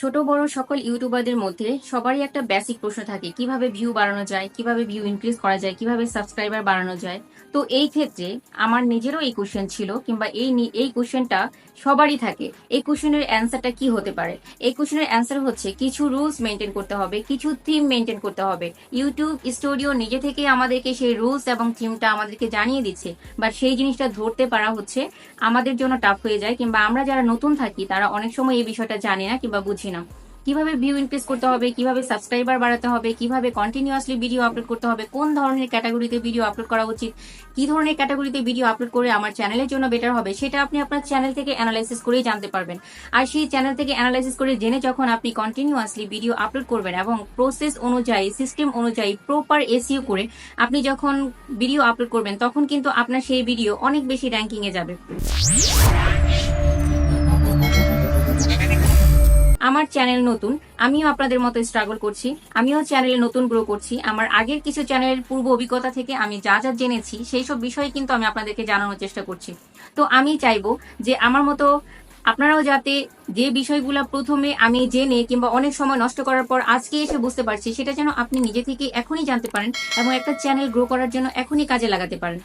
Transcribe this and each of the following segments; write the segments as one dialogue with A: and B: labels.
A: ছোট, বড় সকল ইউটিউবারদের মধ্যে সবারই একটা বেসিক প্রশ্ন থাকে, কীভাবে ভিউ বাড়ানো যায়, কীভাবে ভিউ ইনক্রিজ করা যায়, কীভাবে সাবস্ক্রাইবার বাড়ানো যায়। তো এই ক্ষেত্রে আমার নিজেরও এই কোশ্চেন ছিল, কিংবা এই এই কোশ্চেনটা সবারই থাকে, এই কোশ্চেনের অ্যান্সারটা কি হতে পারে? এই কোশ্চেনের অ্যান্সার হচ্ছে কিছু রুলস মেনটেন করতে হবে, কিছু থিম মেনটেন করতে হবে। ইউটিউব স্টুডিও নিজে থেকে আমাদেরকে সেই রুলস এবং থিমটা আমাদেরকে জানিয়ে দিচ্ছে বা সেই জিনিসটা ধরতে পারা হচ্ছে আমাদের জন্য টাফ হয়ে যায়, কিংবা আমরা যারা নতুন থাকি তারা অনেক সময় এই বিষয়টা জানি না, কিংবা বুঝি না। কীভাবে ভিউ ইনক্রিজ করতে হবে, কীভাবে সাবস্ক্রাইবার বাড়াতে হবে, কীভাবে কন্টিনিউয়াসলি ভিডিও আপলোড করতে হবে, কোন ধরনের ক্যাটাগরিতে ভিডিও আপলোড করা উচিত, কি ধরনের ক্যাটাগরিতে ভিডিও আপলোড করে আমার চ্যানেলের জন্য বেটার হবে, সেটা আপনি আপনার চ্যানেল থেকে অ্যানালাইসিস করেই জানতে পারবেন। আর সেই চ্যানেল থেকে অ্যানালাইসিস করে জেনে যখন আপনি কন্টিনিউয়াসলি ভিডিও আপলোড করবেন এবং প্রসেস অনুযায়ী সিস্টেম অনুযায়ী প্রপার এসিও করে আপনি যখন ভিডিও আপলোড করবেন, তখন কিন্তু আপনার সেই ভিডিও অনেক বেশি র্যাঙ্কিংয়ে যাবে। আমার চ্যানেল নতুন, আমিও আপনাদের মতো স্ট্রাগল করছি, আমিও চ্যানেলে নতুন গ্রো করছি। আমার আগের কিছু চ্যানেলের পূর্ব অভিজ্ঞতা থেকে আমি যা যা জেনেছি সেই সব বিষয়ে কিন্তু আমি আপনাদেরকে জানানোর চেষ্টা করছি। তো আমি চাইব যে আমার মতো আপনারাও যাতে যে বিষয়গুলো প্রথমে আমি জেনে কিংবা অনেক সময় নষ্ট করার পর আজকে এসে বুঝতে পারছি, সেটা যেন আপনি নিজে থেকে এখনই জানতে পারেন এবং একটা চ্যানেল গ্রো করার জন্য এখনই কাজে লাগাতে পারেন।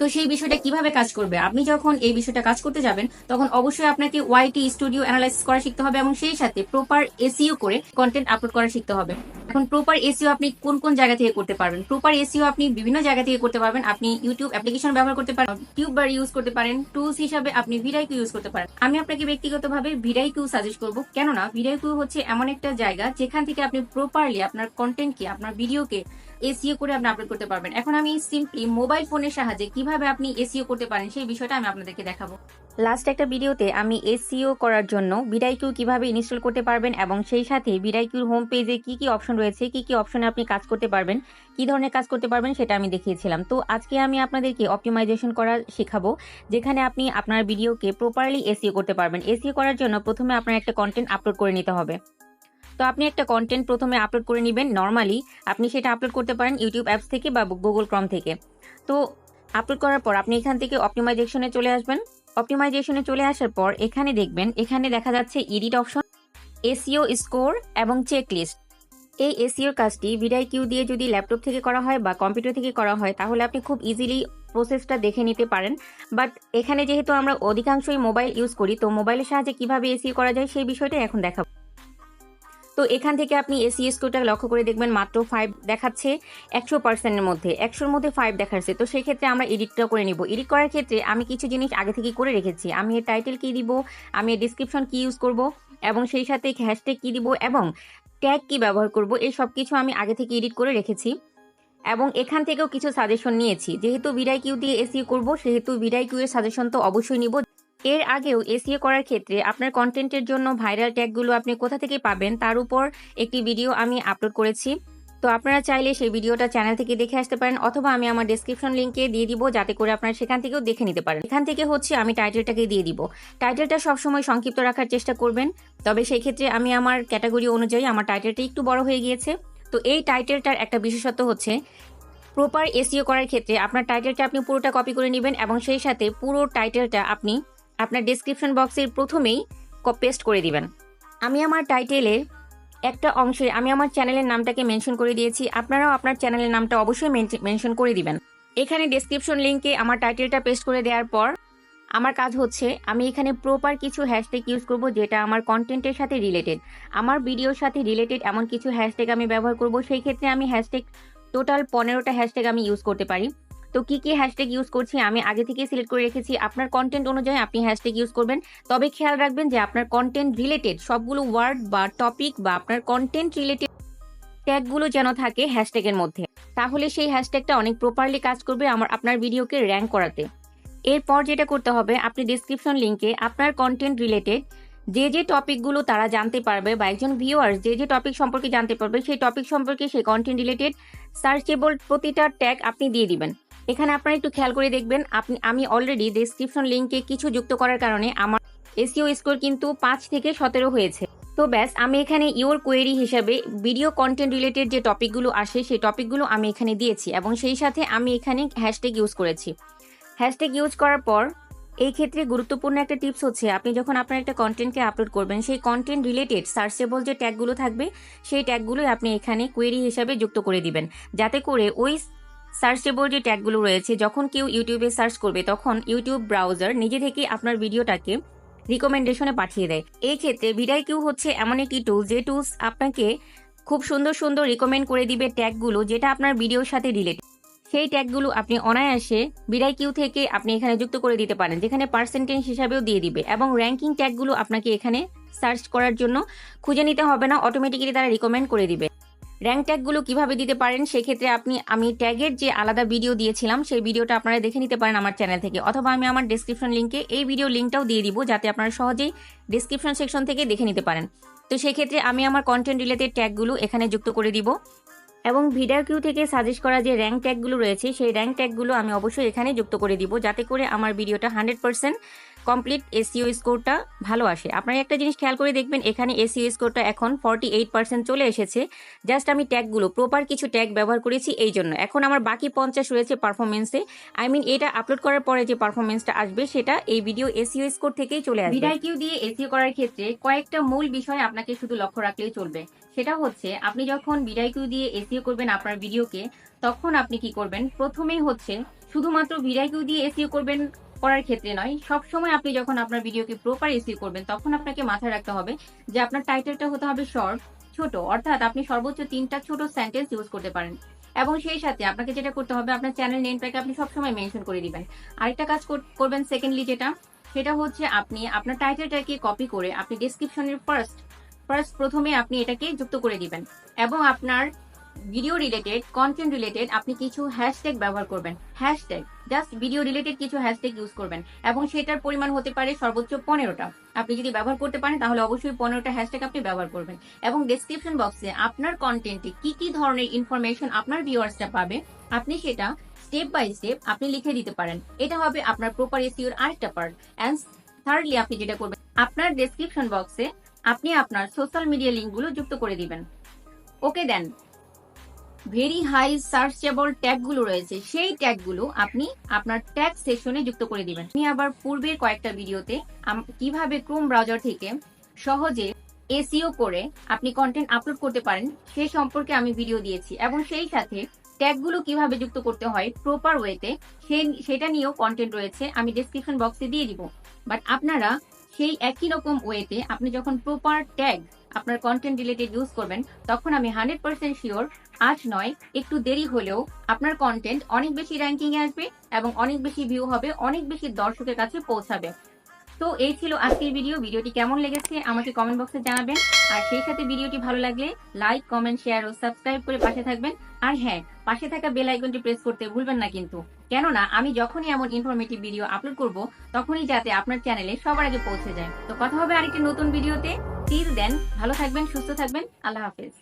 A: তো সেই বিষয়টা কীভাবে কাজ করবে? আপনি যখন এই বিষয়টা কাজ করতে যাবেন, তখন অবশ্যই আপনাকে ওয়াইটি স্টুডিও অ্যানালাইসিস করা শিখতে হবে এবং সেই সাথে প্রপার এসিও করে কন্টেন্ট আপলোড করা শিখতে হবে। এখন প্রপার এসিও আপনি কোন কোন জায়গা থেকে করতে পারবেন? প্রপার এসিও আপনি বিভিন্ন জায়গা থেকে করতে পারবেন। আপনি ইউটিউব অ্যাপ্লিকেশন ব্যবহার করতে পারেন টিউবার ইউজ করতে পারেন টুলস হিসাবে আপনি ভিডাইকিউ ইউজ করতে পারেন। আমি আপনাকে ব্যক্তিগতভাবে ভিডাইকিউ সাজেস্ট করব। কেননা ভিডাইকিউ হচ্ছে এমন একটা জায়গা যেখান থেকে আপনি প্রপারলি আপনার কন্টেন্টকে আপনার ভিডিওকে এসিও করে আপনি আপলোড করতে পারবেন। এখন আমি সিম্পলি মোবাইল ফোনের সাহায্যে কীভাবে আপনি এসিও করতে পারেন সেই বিষয়টা আমি আপনাদেরকে দেখাবো। লাস্ট একটা ভিডিওতে আমি এসিও করার জন্য বিডাইকিউ কীভাবে ইনস্টল করতে পারবেন এবং সেই সাথে বিডাইকিউর হোম পেজে কি কি অপশন রয়েছে, কি কি অপশনে আপনি কাজ করতে পারবেন, কি ধরনের কাজ করতে পারবেন সেটা আমি দেখিয়েছিলাম। তো আজকে আমি আপনাদেরকে অপটিমাইজেশন করা শেখাবো, যেখানে আপনি আপনার ভিডিওকে প্রপারলি এসিও করতে পারবেন। এসিও করার জন্য প্রথমে আপনার একটা কন্টেন্ট আপলোড করে নিতে হবে। তো আপনি একটা কন্টেন্ট প্রথমে আপলোড করে নেবেন নর্মালি আপনি সেটা আপলোড করতে পারেন ইউটিউব অ্যাপস থেকে বা গুগল ক্রম থেকে। তো আপলোড করার পর আপনি এখান থেকে অপটিমাইজেশনে চলে আসবেন। অপটিমাইজেশনে চলে আসার পর এখানে দেখবেন, এখানে দেখা যাচ্ছে এডিট অপশন এসিও স্কোর এবং চেক লিস্ট এই এসিওর কাজটি ভিডাই কিউ দিয়ে যদি ল্যাপটপ থেকে করা হয় বা কম্পিউটার থেকে করা হয়, তাহলে আপনি খুব ইজিলি প্রসেসটা দেখে নিতে পারেন। বাট এখানে যেহেতু আমরা অধিকাংশই মোবাইল ইউজ করি, তো মোবাইলের সাহায্যে কীভাবে এসিও করা যায় সেই বিষয়টা এখন দেখাবো। তো এখান থেকে আপনি এসি স্কোরটা লক্ষ্য করে দেখবেন মাত্র ফাইভ দেখাচ্ছে একশো পার্সেন্টের মধ্যে। একশোর মধ্যে ফাইভ দেখাচ্ছে। তো সেই ক্ষেত্রে আমরা এডিটটা করে নিব। এডিট করার ক্ষেত্রে আমি কিছু জিনিস আগে থেকে করে রেখেছি। আমি এর টাইটেল কী দিব? আমি এর ডিসক্রিপশন কি ইউজ করব? এবং সেই সাথে হ্যাশট্যাগ কী দিব? এবং ট্যাগ কি ব্যবহার করব, এই সব কিছু আমি আগে থেকে এডিট করে রেখেছি। এবং এখান থেকেও কিছু সাজেশন নিয়েছি। যেহেতু ভিডাই কিউ দিয়ে এসিও করব, সেহেতু ভিডাই কিউ এর সাজেশন তো অবশ্যই নিব। এর আগেও এসিও করার ক্ষেত্রে আপনার কন্টেন্টের জন্য ভাইরাল ট্যাগগুলো আপনি কোথা থেকে পাবেন, তার উপর একটি ভিডিও আমি আপলোড করেছি। তো আপনারা চাইলে সেই ভিডিওটা চ্যানেল থেকে দেখে আসতে পারেন অথবা আমি আমার ডেসক্রিপশন লিঙ্কে দিয়ে দিব যাতে করে আপনারা সেখান থেকেও দেখে নিতে পারেন। এখান থেকে হচ্ছে আমি টাইটেলটাকে দিয়ে দিব। টাইটেলটা সবসময় সংক্ষিপ্ত রাখার চেষ্টা করবেন, তবে সেই ক্ষেত্রে আমি আমার ক্যাটাগরি অনুযায়ী আমার টাইটেলটা একটু বড় হয়ে গিয়েছে। তো এই টাইটেলটার একটা বিশেষত্ব হচ্ছে প্রপার এসিও করার ক্ষেত্রে আপনার টাইটেলটা আপনি পুরোটা কপি করে নেবেন এবং সেই সাথে পুরো টাইটেলটা আপনি আপনার ডেসক্রিপশন বক্সের প্রথমেই পেস্ট করে দিবেন। আমি আমার টাইটেলের একটা অংশে আমি আমার চ্যানেলের নামটাকে মেনশন করে দিয়েছি, আপনারাও আপনার চ্যানেলের নামটা অবশ্যই মেনশন করে দিবেন। এখানে ডেসক্রিপশন লিঙ্কে আমার টাইটেলটা পেস্ট করে দেওয়ার পর আমার কাজ হচ্ছে, আমি এখানে প্রপার কিছু হ্যাশট্যাগ ইউজ করব যেটা আমার কন্টেন্টের সাথে রিলেটেড আমার ভিডিওর সাথে রিলেটেড এমন কিছু হ্যাশট্যাগ আমি ব্যবহার করব, সেই ক্ষেত্রে আমি হ্যাশট্যাগ টোটাল পনেরোটা হ্যাশট্যাগ আমি ইউজ করতে পারি। তো কি কি হ্যাশট্যাগ ইউজ করছি আমি আগে থেকে সিলেক্ট করে রেখেছি। আপনার কন্টেন্ট অনুযায়ী আপনি হ্যাশট্যাগ ইউজ করবেন। তবে খেয়াল রাখবেন যে আপনার কন্টেন্ট রিলেটেড সবগুলো ওয়ার্ড বা টপিক বা আপনার কন্টেন্ট রিলেটেড ট্যাগগুলো যেন থাকে হ্যাশট্যাগের মধ্যে। তাহলে সেই হ্যাশট্যাগটা অনেক প্রপারলি কাজ করবে আমার, আপনার ভিডিওকে র্যাঙ্ক করাতে। এরপর যেটা করতে হবে, আপনি ডিসক্রিপশন লিঙ্কে আপনার কন্টেন্ট রিলেটেড যে যে টপিকগুলো তারা জানতে পারবে বা একজন ভিউয়ার্স যে যে টপিক সম্পর্কে জানতে পারবে, সেই টপিক সম্পর্কে সেই কন্টেন্ট রিলেটেড সার্চেবল প্রতিটা ট্যাগ আপনি দিয়ে দিবেন। এখানে আপনারা একটু খেয়াল করে দেখবেন, আপনি, আমি অলরেডি ডেসক্রিপশন লিঙ্কে কিছু যুক্ত করার কারণে আমার এসিও স্কোর কিন্তু পাঁচ থেকে সতেরো হয়েছে। তো ব্যাস, আমি এখানে ইওর কোয়েরি হিসাবে ভিডিও কন্টেন্ট রিলেটেড যে টপিকগুলো আসে, সেই টপিকগুলো আমি এখানে দিয়েছি এবং সেই সাথে আমি এখানে হ্যাশট্যাগ ইউজ করেছি। হ্যাশট্যাগ ইউজ করার পর এই ক্ষেত্রে গুরুত্বপূর্ণ একটা টিপস হচ্ছে, আপনি যখন আপনার একটা কন্টেন্টকে আপলোড করবেন, সেই কন্টেন্ট রিলেটেড সার্চেবল যে ট্যাগগুলো থাকবে, সেই ট্যাগগুলোই আপনি এখানে কোয়েরি হিসাবে যুক্ত করে দিবেন। যাতে করে ওই সার্চেবল যে ট্যাগগুলো রয়েছে, যখন কেউ ইউটিউবে সার্চ করবে, তখন ইউটিউব ব্রাউজার নিজে থেকেই আপনার ভিডিওটাকে রিকমেন্ডেশনে পাঠিয়ে দেয়। এই ক্ষেত্রে ভিডাই কিউ হচ্ছে এমন একটি টুল যে টুলস আপনাকে খুব সুন্দর সুন্দর রিকমেন্ড করে দিবে ট্যাগগুলো যেটা আপনার ভিডিওর সাথে রিলেটেড সেই ট্যাগগুলো আপনি অনায়াসে বিডাই কিউ থেকে আপনি এখানে যুক্ত করে দিতে পারেন, যেখানে পার্সেন্টেজ হিসাবেও দিয়ে দিবে এবং র্যাঙ্কিং ট্যাগগুলো আপনাকে এখানে সার্চ করার জন্য খুঁজে নিতে হবে না অটোমেটিক্যালি তারা রিকমেন্ড করে দিবে। র্যাঙ্ক ট্যাগগুলো কীভাবে দিতে পারেন, সেক্ষেত্রে আপনি, আমি ট্যাগের যে আলাদা ভিডিও দিয়েছিলাম, সেই ভিডিওটা আপনারা দেখে নিতে পারেন আমার চ্যানেল থেকে, অথবা আমি আমার ডিসক্রিপশন লিঙ্কে এই ভিডিও লিঙ্কটাও দিয়ে দিব, যাতে আপনারা সহজেই ডিসক্রিপশন সেকশন থেকে দেখে নিতে পারেন। তো সেই ক্ষেত্রে আমি আমার কন্টেন্ট রিলেটেড ট্যাগগুলো এখানে যুক্ত করে দিব। এবং ভিডিও কিউ থেকে সাজেস্ট করা যে র্যাঙ্ক ট্যাগগুলো রয়েছে, সেই র্যাঙ্ক ট্যাগগুলো আমি অবশ্যই এখানে যুক্ত করে দিব, যাতে করে আমার ভিডিওটা হান্ড্রেড পার্সেন্ট কমপ্লিট এসিও স্কোরটা ভালো আসে। আপনারা একটা জিনিস খেয়াল করে দেখবেন, এখানে এসিও স্কোরটা এখন ফর্টি এইট পার্সেন্ট চলে এসেছে। জাস্ট আমি ট্যাগগুলো প্রপার কিছু ট্যাগ ব্যবহার করেছি এই জন্য। এখন আমার বাকি পঞ্চাশ রয়েছে পারফরমেন্সে আই মিন এটা আপলোড করার পরে যে পারফরমেন্সটা আসবে, সেটা এই ভিডিও এসিও স্কোর থেকেই চলে আসবে। ভিডিও কিউ দিয়ে এসিও করার ক্ষেত্রে কয়েকটা মূল বিষয় আপনাকে শুধু লক্ষ্য রাখলেই চলবে। সেটা হচ্ছে, আপনি যখন বিডাই কিউ দিয়ে এসিও করবেন আপনার ভিডিওকে তখন আপনি কি করবেন? প্রথমেই হচ্ছে, শুধুমাত্র ভিডিও কিউ দিয়ে এসিও করবেন করার ক্ষেত্রে নয়। সব সময় আপনি যখন আপনার ভিডিওকে প্রপার এসিও করবেন, তখন আপনাকে মাথায় রাখতে হবে যে আপনার টাইটেলটা হতে হবে শর্ট ছোট। অর্থাৎ আপনি সর্বোচ্চ তিনটা ছোট সেন্টেন্স ইউজ করতে পারেন। এবং সেই সাথে আপনাকে যেটা করতে হবে, আপনার চ্যানেল নেমটাকে আপনি সবসময় মেনশন করে দিবেন। আরেকটা কাজ করবেন সেকেন্ডলি যেটা, সেটা হচ্ছে আপনি আপনার টাইটেলটাকে কপি করে আপনি ডিসক্রিপশনের ফার্স্ট ফার্স্ট প্রথমে আপনি এটাকে যুক্ত করে দিবেন। এবং আপনার ভিডিও রিলেটেড কন্টেন্ট রিলেটেড আপনি কিছু হ্যাশট্যাগ ব্যবহার করবেন। হ্যাশট্যাগ জাস্ট ভিডিও রিলেটেড কিছু হ্যাশট্যাগ ইউজ করবেন। এবং সেটার পরিমাণ হতে পারে সর্বোচ্চ পনেরোটা। আপনি যদি ব্যবহার করতে পারেন, তাহলে অবশ্যই পনেরোটা হ্যাশট্যাগ আপনি ব্যবহার করবেন। এবং ডেসক্রিপশন বক্সে আপনার কন্টেন্টে কি কি ধরনের ইনফরমেশন আপনার ভিউয়ার্সটা পাবে, আপনি সেটা স্টেপ বাই স্টেপ আপনি লিখে দিতে পারেন। এটা হবে আপনার প্রপার এসিওর আরেকটা পার্ট অ্যান্ড থার্ডলি আপনি যেটা করবেন, আপনার ডেসক্রিপশন বক্সে আপনি আপনার সোশ্যাল মিডিয়া লিঙ্কগুলো যুক্ত করে দিবেন। Okay then very high searchable ট্যাগগুলো রয়েছে, সেই ট্যাগগুলো আপনি আপনার ট্যাগ সেকশনে যুক্ত করে দিবেন। আমি আবার পূর্বের কয়েকটা ভিডিওতে কীভাবে ক্রোম ব্রাউজার থেকে সহজে এসিও করে আপনি কন্টেন্ট আপলোড করতে পারেন, সে সম্পর্কে আমি ভিডিও দিয়েছি এবং সেই সাথে ট্যাগগুলো কীভাবে যুক্ত করতে হয় প্রপার ওয়েতে সেটা নিয়েও কন্টেন্ট রয়েছে, আমি ডেসক্রিপশন বক্সে দিয়ে দিব। বাট আপনারা সেই একই রকম ওয়েতে আপনি যখন প্রপার ট্যাগ আপনার কন্টেন্ট রিলেটেড ইউজ করবেন, তখন আমি হান্ড্রেড পার্সেন্ট শিওর আজ নয়, একটু দেরি হলেও আপনার কন্টেন্ট অনেক বেশি র্যাঙ্কিং এ আসবে এবং অনেক বেশি ভিউ হবে, অনেক বেশি দর্শকের কাছে পৌঁছাবে। তো এই ছিল আজকের ভিডিও ভিডিওটি কেমন লেগেছে আমাকে কমেন্ট বক্সে জানাবেন। আর সেই সাথে ভিডিওটি ভালো লাগলে লাইক কমেন্ট শেয়ার ও সাবস্ক্রাইব করে পাশে থাকবেন। আর হ্যাঁ পাশে থাকা বেল আইকনটি প্রেস করতে ভুলবেন না কিন্তু। কেননা, আমি যখনই এমন ইনফরমেটিভ ভিডিও আপলোড করব, তখনই যাতে আপনার চ্যানেলে সবার আগে পৌঁছে যায়। তো কথা হবে আরেকটি নতুন ভিডিওতে টিল দেন। ভালো থাকবেন সুস্থ থাকবেন। আল্লাহ হাফেজ।